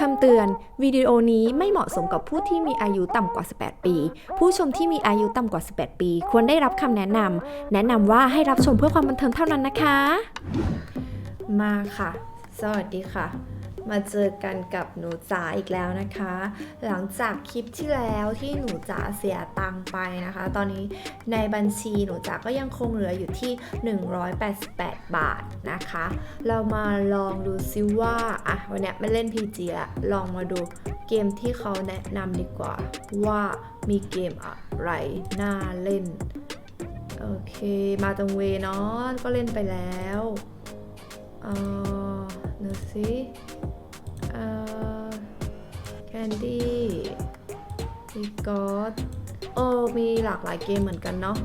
คำเตือน วิดีโอนี้ไม่เหมาะสมกับผู้ที่มีอายุต่ำกว่า 18 ปี ผู้ชมที่มีอายุต่ำกว่า 18 ปี ควรได้รับคำแนะนำแนะนำว่าให้รับชมเพื่อความบันเทิงเท่านั้นนะคะ มาค่ะ สวัสดีค่ะ มาเจอกันกับหนูจ๋าอีกแล้วนะคะ หลังจากคลิปที่แล้วที่หนูจ๋าเสียตังไปนะคะ ตอนนี้ในบัญชีหนูจ๋าก็ยังคงเหลืออยู่ที่ 188 บาทนะคะ เรามาลองดูซิว่าอะวันนี้ไม่เล่น PG ละลองมาดูเกมที่เขาแนะนำดีกว่า ว่ามีเกมอะไรน่าเล่น โอเค มาตรงเวเนาะก็เล่นไปแล้ว เออดูสิเอ่อ แคนดี้มีกอดโอ้มีหลากหลายเกมเหมือนกันเนาะ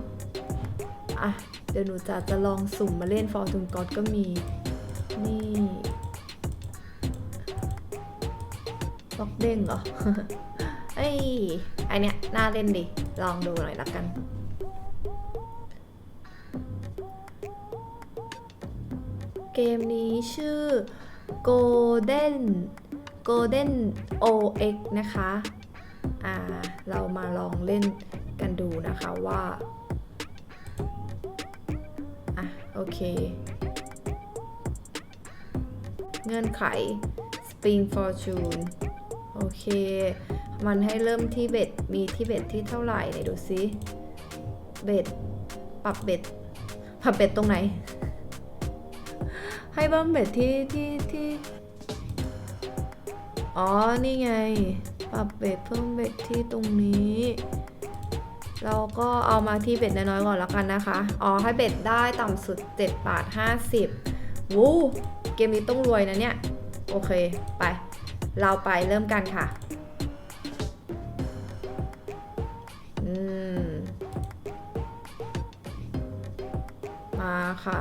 อะเดี๋ยวหนูจะจะลองสุ่มมาเล่น Fortune God ก็มี นี่ล็อกเด้งเหรอเอ้ยไอเนี้ยน่าเล่นดิ ลองดูหน่อยละกันเกมนี้ชื่อ Golden Golden OX นะคะอ่าเรามาลองเล่นกันดูนะคะว่าอะโอเค เงื่อนไข Spring Fortune โอเค มันให้เริ่มที่เบ็ด มีที่เบ็ดที่เท่าไหร่ไหนดูซิ เบ็ด ปรับเบ็ด ปรับเบ็ดตรงไหน ให้บิ้มเบ็ดที่ที่ที่อ๋อ นี่ไง ปรับเบ็ดเพิ่มเบ็ดที่ตรงนี้ เราก็เอามาที่เบ็ดน้อยๆก่อนแล้วกันนะคะ อ๋อ ให้เบ็ดได้ต่ำสุด7บาท50วู้เกมนี้ต้องรวยนะเนี่ย โอเค ไป เราไปเริ่มกันค่ะ อืม มาค่ะ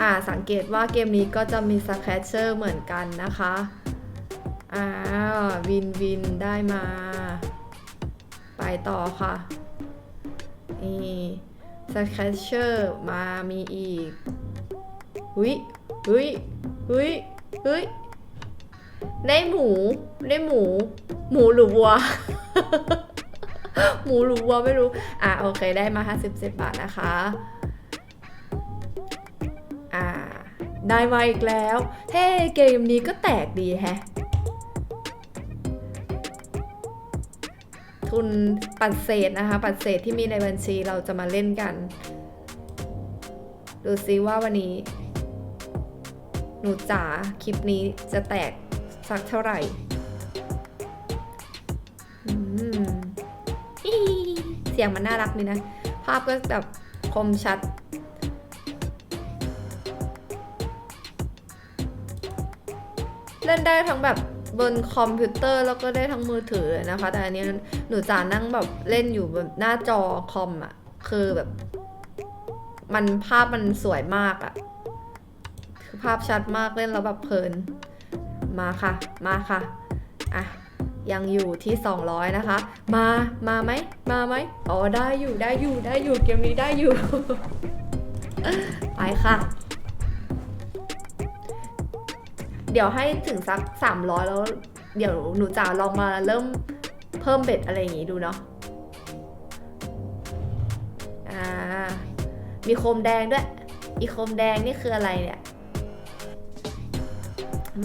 อ่าสังเกตว่าเกมนี้ก็จะมีสแครชเชอร์เหมือนกันนะคะอ่าวินวินได้มา ไปต่อค่ะนี่สแครชเชอร์มามีอีกหุยหุยหุยหุยได้หมูได้หมู หมูหรือวัว หมูหรือวัวไม่รู้ อะโอเคได้มา 57 บาทนะคะ อ่า ได้มาอีกแล้ว เฮ้ เกมนี้ก็แตกดีแฮะ ทุนปัดเศษนะคะ ปัดเศษที่มีในบัญชีเราจะมาเล่นกัน ดูซิว่าวันนี้ หนูจ๋าคลิปนี้จะแตกสักเท่าไหร่เสียงมันน่ารักดีนะ ภาพก็แบบคมชัด ล่นได้ทั้งแบบบนคอมพิวเตอร์แล้วก็ได้ทั้งมือถือนะคะ แต่อันนี้หนูจ๋านั่งแบบเล่นอยู่แบบหน้าจอคอมอะคือแบบ มันภาพมันสวยมากอะคือภาพชัดมากเล่นแล้วแบบเพลิน มาค่ะ มาค่ะ อะ ยังอยู่ที่ 200 นะคะ มา มาไหม มาไหมอ๋อได้อยู่ได้อยู่ได้อยู่เกมนี้ได้อยู่ ไปค่ะ เดี๋ยวให้ถึงสัก 300 แล้ว เดี๋ยวหนูจ๋าลองมาเริ่มเพิ่มเบ็ดอะไรอย่างงี้ดูเนาะอ่ามีโคมแดงด้วย อีโคมแดงนี่คืออะไรเนี่ย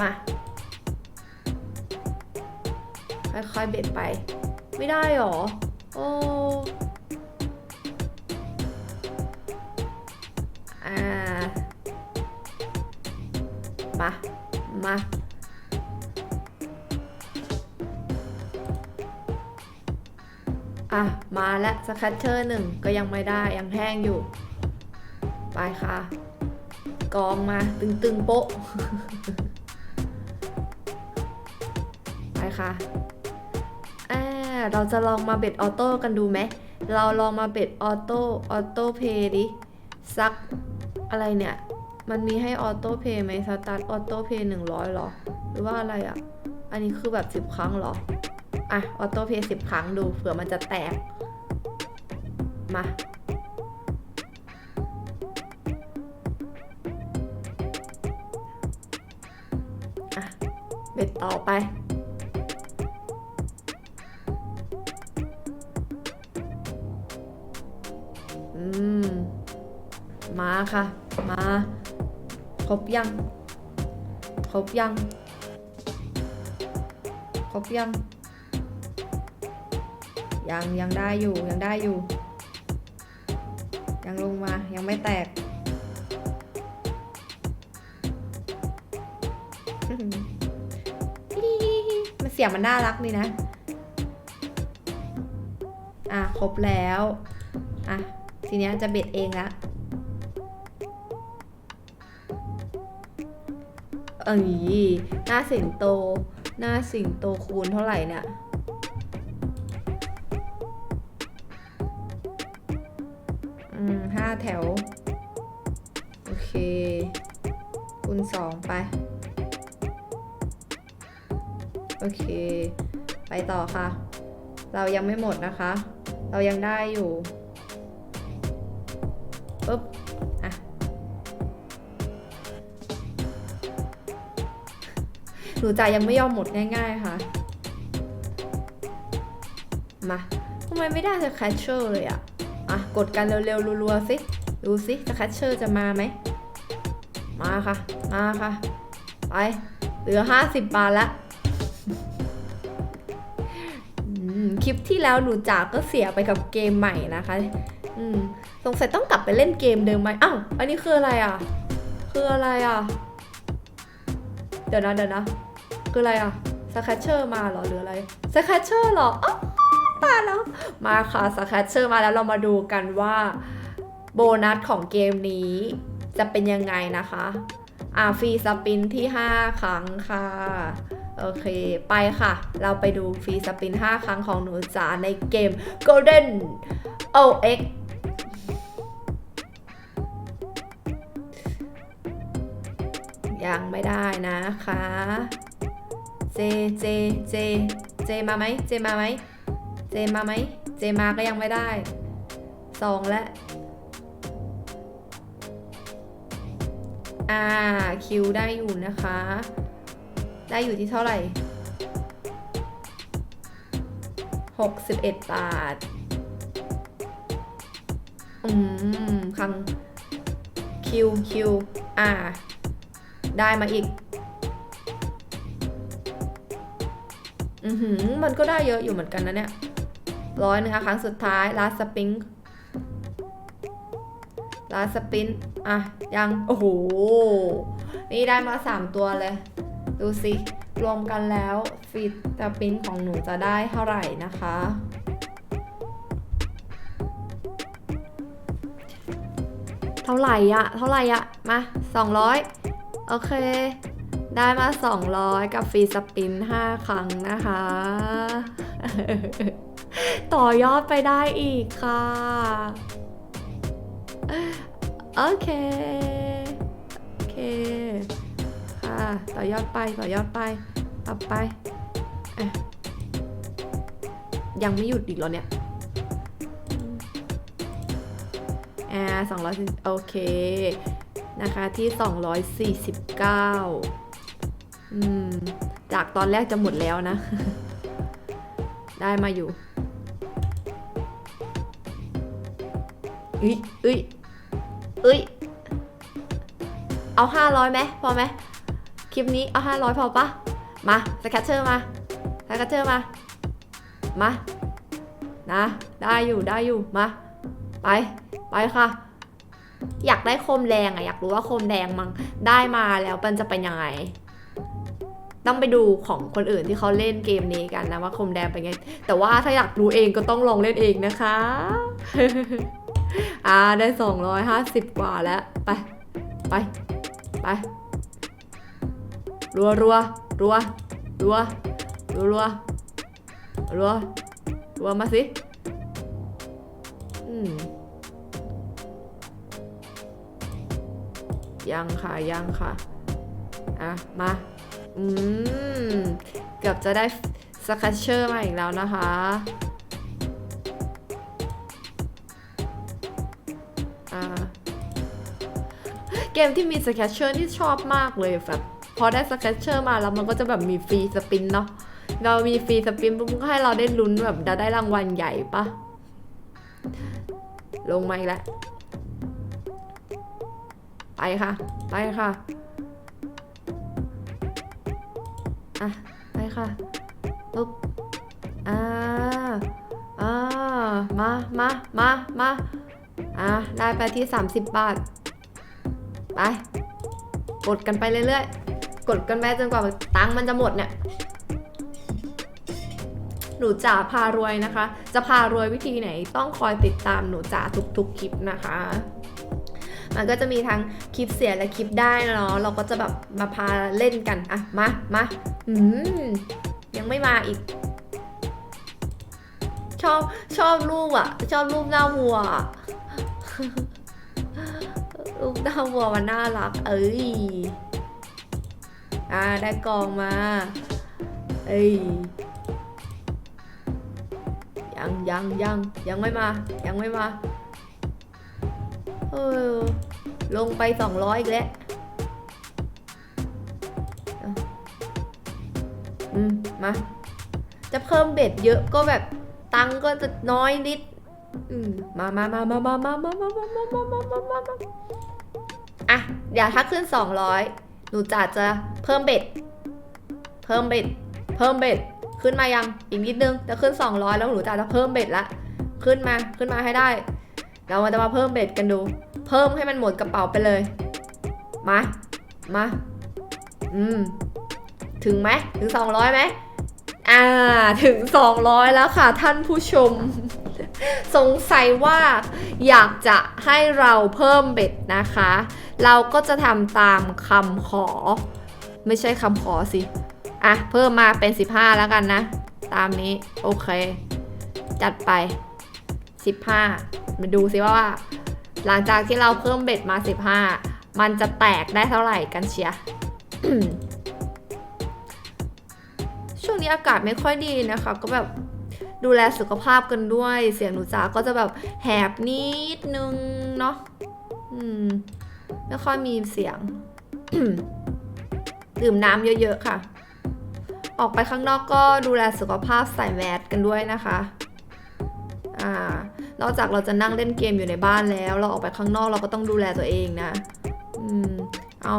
มา ค่อยๆเบ็ดไป ไม่ได้หรอ โอ้อ่า มา มาอะ มาแล้วสแคตเชอร์หนึ่งก็ยังไม่ได้ยังแห้งอยู่ ไปค่ะ กองมาตึงๆโป๊ะ ไปค่ะอ่าเราจะลองมาเบ็ดออโต้กันดูไหม เราลองมาเบ็ดออโต้ออโต้เพย์ดิสักอะไรเนี่ย มันมีให้ออโต้เพย์ไหมสตาร์ทออโต้เพย์หนึ่งร้อยหรอ หรือว่าอะไรอะ อันนี้คือแบบสิบครั้งหรอ อะ ออโต้เพย์สิบครั้งดูเผื่อมันจะแตก มา อะ เบ็ดต่อไปอืมมาค่ะ มา ครบยัง ครบยัง ครบยัง ยังยังได้อยู่ยังได้อยู่ ยังลงมายังไม่แตกมันเสียงมันน่ารักดีนะ อะ ครบแล้ว อะ ทีเนี้ยจะเบ็ดเองละ เอ้ยหน้าสิงโต หน้าสิงโตคูณเท่าไหร่เนี่ยอืมห้าแถว โอเค คูณสองไป โอเค ไปต่อค่ะ เรายังไม่หมดนะคะ เรายังได้อยู่ หนูจ่ายยังไม่ยอมหมดง่ายๆค่ะ มาทำไมไม่ได้สแคชเชอร์เลยอะอะ กดกันเร็วๆรัวๆสิ ดูสิสแคชเชอร์จะมาไหม มาค่ะ มาค่ะ ไป เหลือ 50 บาทละคลิปที่แล้วหนูจากก็เสียไปกับเกมใหม่นะคะ อืม สงสัยต้องกลับไปเล่นเกมเดิมไหมอ้าว อันนี้คืออะไรอะ คืออะไรอะ เดี๋ยวนะเดี๋ยวนะ คืออะไรอะสแคชเชอร์มาเหรอหรืออะไรสแคชเชอร์เหรออ๋อตายแล้ว มาค่ะสแคชเชอร์มาแล้วเรามาดูกันว่าโบนัสของเกมนี้จะเป็นยังไงนะคะอ่าฟรีสปินที่ 5 ครั้งค่ะ โอเค ไปค่ะ เราไปดูฟรีสปิน 5 ครั้งของหนูจ๋าในเกม Golden OX ยังไม่ได้นะคะ เจ เจ เจ เจมาไหม เจมาไหม เจมาไหม เจมาก็ยังไม่ได้สองและอ่าคิวได้อยู่นะคะ ได้อยู่ที่เท่าไหร่ 61 บาท อืมครั้งคิวคิวอ่า ได้มาอีก อือหือมันก็ได้เยอะอยู่เหมือนกันนะเนี่ยร้อยนึงค่ะครั้งสุดท้ายลาสปิงลาสปินอะ ยัง โอ้โห นี่ได้มา 3 ตัวเลย ดูสิ รวมกันแล้วฟีดสปินของหนูจะได้เท่าไหร่นะคะ เท่าไหร่อะเท่าไหร่อะมา 200 โอเค ได้มา 200 กับฟรีสปิน 5 ครั้งนะคะ ต่อยอดไปได้อีกค่ะ โอเค โอเค ค่ะ ต่อยอดไป ต่อยอดไปปรับไปอยังไม่หยุดอีกเหรอเนี่ยอ่าสองร้อยโอเค นะคะที่ 249 อืม จากตอนแรกจะหมดแล้วนะ ได้มาอยู่อุ้ยอุ้ยอุ้ยเอา500ไหมพอไหมคลิปนี้เอา500พอปะมาสแคชเชอร์มาสแคชเชอร์มา มา นะ ได้อยู่ได้อยู่ มา ไป ไปค่ะ อยากได้โคมแดงอะอยากรู้ว่าโคมแดงมันได้มาแล้วมันจะเป็นยังไง ต้องไปดูของคนอื่นที่เขาเล่นเกมนี้กันนะว่าคมแดงเป็นไง แต่ว่าถ้าอยากรู้เองก็ต้องลองเล่นเองนะคะ อ่าได้ 250 กว่าแล้ว ไป ไป ไป รัวรัวรัวรัวรัวรัวรัวรัวมาสิ อืมยังค่ะ ยังค่ะ อะ มา อืม เกือบจะได้สคัชเชอร์มาอีกแล้วนะคะ อ่า เกมที่มีสแคชเชอร์ที่ชอบมากเลยแบบพอได้สเก็ตเชอร์มาแล้วมันก็จะแบบมีฟรีสปินเนาะ เรามีฟรีสปินปุ๊บก็ให้เราได้ลุ้นแบบจะได้รางวัลใหญ่ปะลงมาอีกแล้ว ไปค่ะ ไปค่ะ อะ ไปค่ะปุ๊บอ่าอ่ามามามามาอะได้ไปที่ 30 บาท ไป กดกันไปเรื่อยๆ กดกันไปจนกว่าตังค์มันจะหมดเนี่ยหนูจ๋าพารวยนะคะ จะพารวยวิธีไหนต้องคอยติดตามหนูจ๋าทุกๆคลิปนะคะ มันก็จะมีทั้งคลิปเสียและคลิปได้เนาะเราก็จะแบบมาพาเล่นกันอะมามาอืมยังไม่มาอีก ชอบชอบรูปอะชอบรูปหน้าวัวรูปหน้าวัวมันน่ารัก เอ้ยอ่าได้กองมา เอ้ยยังยังยังยังไม่มา ยังไม่มา เออ ลงไปสองร้อยอีกแล้วอืม มา จะเพิ่มเบ็ดเยอะก็แบบตังก็จะน้อยนิด อืม มามามามามามามามามามามามามามาอะ เดี๋ยวถ้าขึ้นสองร้อยหนูจะจะเพิ่มเบ็ด เพิ่มเบ็ด เพิ่มเบ็ด ขึ้นมายัง อีกนิดนึง จะขึ้น200แล้วหนูจะจะเพิ่มเบ็ดละ ขึ้นมา ขึ้นมาให้ได้ เรามาจะมาเพิ่มเบ็ดกันดู เพิ่มให้มันหมดกระเป๋าไปเลย มา มา อืม ถึงไหม ถึง 200ไหมอ่า ถึง 200 แล้วค่ะท่านผู้ชม สงสัยว่าอยากจะให้เราเพิ่มเบ็ดนะคะ เราก็จะทำตามคำขอ ไม่ใช่คำขอสิ อะ เพิ่มมาเป็น 15 แล้วกันนะ ตามนี้ โอเค จัดไป 15 มาดูสิว่า หลังจากที่เราเพิ่มเบ็ดมา 15 มันจะแตกได้เท่าไหร่กันเชียช่วงนี้อากาศไม่ค่อยดีนะคะ ก็แบบดูแลสุขภาพกันด้วย เสียงหนูจ๋าก็จะแบบแหบนิดนึงเนาะอืมไม่ค่อยมีเสียง ดื่มน้ำเยอะๆค่ะ ออกไปข้างนอกก็ดูแลสุขภาพใส่แมสกันด้วยนะคะ อ่า นอกจากเราจะนั่งเล่นเกมอยู่ในบ้านแล้ว เราออกไปข้างนอกเราก็ต้องดูแลตัวเองนะ อืม เอา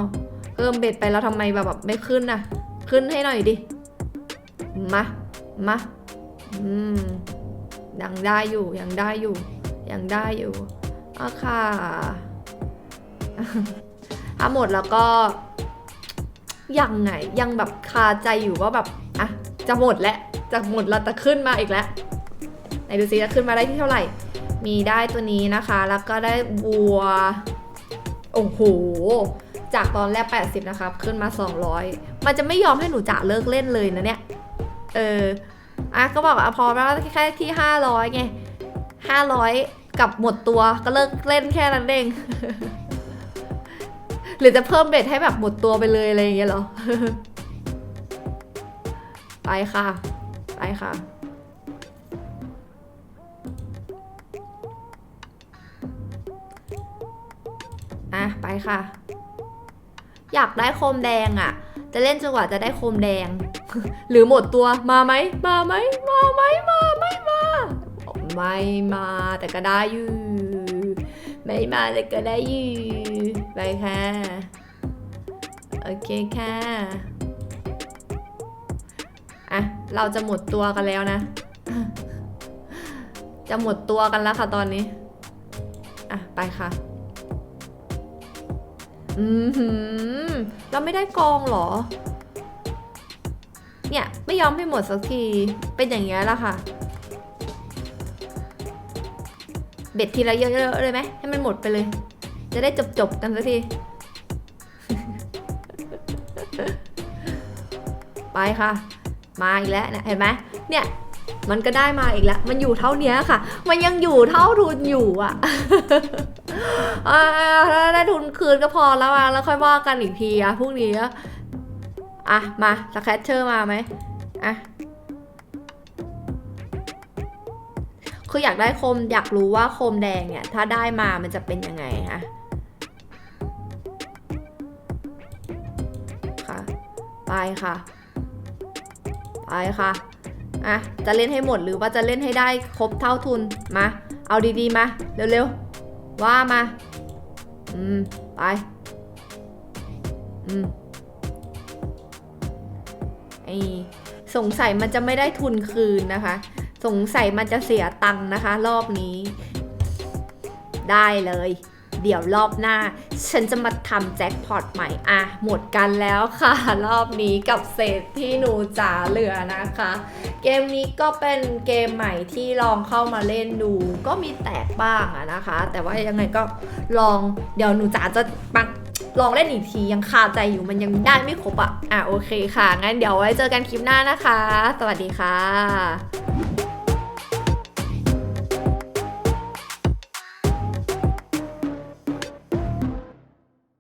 เพิ่มเบ็ดไปแล้วทำไมแบบไม่ขึ้นนะขึ้นให้หน่อยดิ มา มา อืม ยังได้อยู่ ยังได้อยู่ ยังได้อยู่อะค่ะถ้าหมดแล้วก็ ยังไง ยังแบบคาใจอยู่ว่าแบบ อะ จะหมดแล้ว จะหมดแล้วแต่ขึ้นมาอีกแล้ว นดูซิจะขึ้นมาได้ที่เท่าไหร่ มีได้ตัวนี้นะคะ แล้วก็ได้วัว โอ้โห จากตอนแรก 80 นะครับ ขึ้นมา 200 มันจะไม่ยอมให้หนูจะเลิกเล่นเลยนะเนี่ย เออ อะก็บอกอะพอแล้วแค่ที่ 500ไง500 กับหมดตัวก็เลิกเล่นแค่นั้นเองหรือจะเพิ่มเบ็ดให้แบบหมดตัวไปเลยอะไรอย่างเงี้ยเหรอ ไปค่ะ ไปค่ะ อะไปค่ะ อยากได้โคมแดงอะ่ะ จะเล่นจนกว่าจะได้โคมแดง หรือหมดตัวมาไหมมาไหมมาไหมมาไม่มาไม่มาแต่ก็ได้อยู่ไม่มาแต่ก็ได้อยู่ไปค่ะโอเคค่ะอะเราจะหมดตัวกันแล้วนะ จะหมดตัวกันแล้วค่ะตอนนี้ อะ ไปค่ะ อืมเราไม่ได้กองหรอ เนี่ย ไม่ยอมให้หมดสักที เป็นอย่างเงี้ยละค่ะ เบ็ดทีละเยอะๆเลยไหมให้มันหมดไปเลย จะได้จบๆกันสักที ไปค่ะ มาอีกแล้วเนี่ยเห็นไหมเนี่ยมันก็ได้มาอีกแล้ว มันอยู่เท่าเนี้ยค่ะ มันยังอยู่เท่าทุนอยู่อะอ่า ถ้าได้ทุนคืนก็พอแล้วอะแล้วค่อยว่ากันอีกทีอะพรุ่งนี้อะอะมาสแคชเชอร์มาไหมอะคืออยากได้โคมอยากรู้ว่าโคมแดงเนี่ย ถ้าได้มามันจะเป็นยังไงคะค่ะ ไปค่ะ ไปค่ะอะจะเล่นให้หมดหรือว่าจะเล่นให้ได้ครบเท่าทุนมา เอาดีๆมา เร็วๆ ว่ามา อืม ไป อืมไอสงสัยมันจะไม่ได้ทุนคืนนะคะ สงสัยมันจะเสียตังค์นะคะ รอบนี้ ได้เลย เดี๋ยวรอบหน้า ฉันจะมาทำแจ็คพอตใหม่อะหมดกันแล้วค่ะ รอบนี้กับเศษที่หนูจ๋าเหลือนะคะ เกมนี้ก็เป็นเกมใหม่ที่ลองเข้ามาเล่นดู ก็มีแตกบ้างอะนะคะ แต่ว่ายังไงก็ลองเดี๋ยวหนูจ๋าจะปักลองเล่นอีกทียังคาใจอยู่มันยังได้ไม่ครบอะอะโอเคค่ะ งั้นเดี๋ยวไว้เจอกันคลิปหน้านะคะ สวัสดีค่ะ